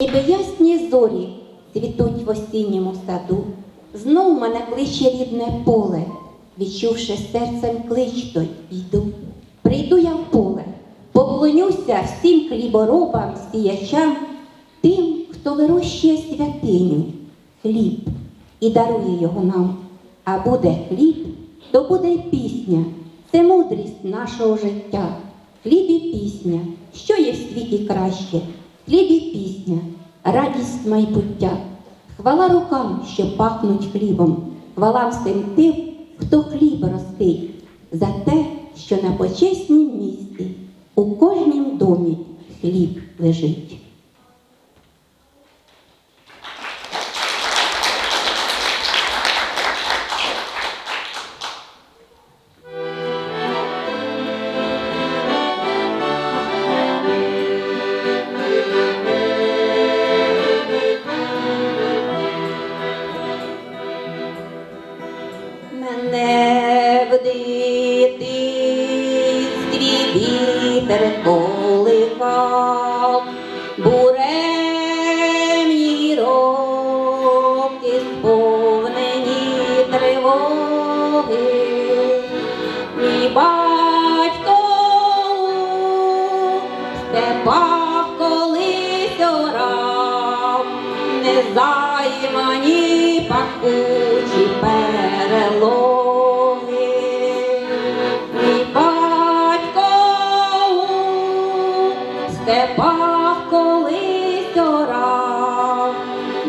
Ніби ясні зорі цвітуть в осінньому саду, знов мене кличе рідне поле, відчувши серцем клич той йду. Прийду я в поле, поклонюся всім хліборобам, сіячам, тим, хто вирощує святиню, хліб і дарує його нам. А буде хліб, то буде й пісня, це мудрість нашого життя. Хліб і пісня, що є в світі краще? Хліб і пісня, радість майбуття. Хвала рукам, що пахнуть хлібом, хвала всім тим, хто хліб ростить, за те, що на почеснім місці у кожнім домі хліб лежить. Вітер колихав, буремні роки сповнені тривоги. Мій батько степах колись орав, незаймані степах колись орав,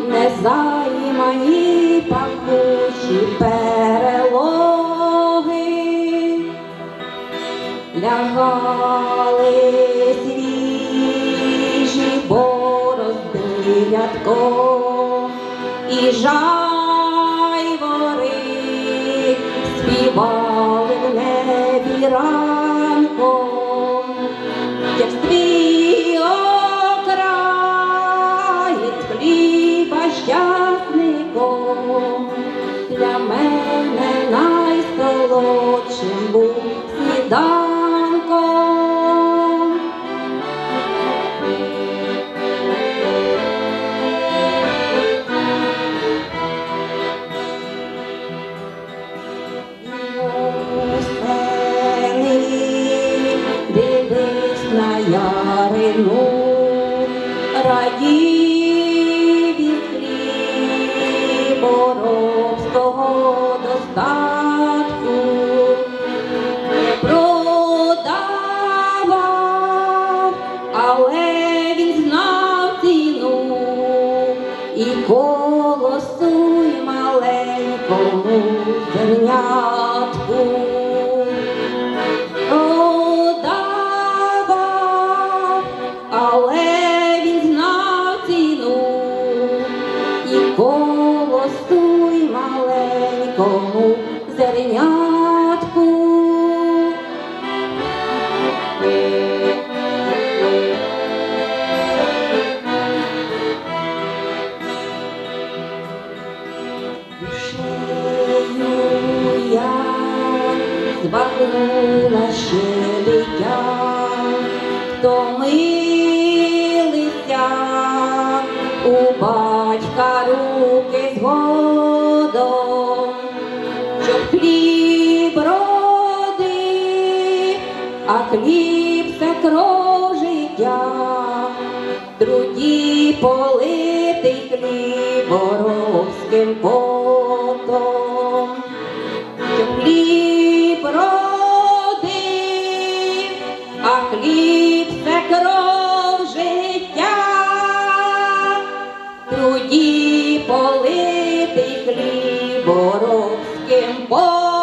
незаймані пахучі перелоги. Лягали свіжі борозди рядком, і жайвори співали в небі був сніданком. Дивись на ярину, радів від хліборобського Rat, wo ще дитя, втомилися у батька руки згодом, щоб хліб родив, а хліб це кров життя, в труді политий хліборобським потом coro, quien por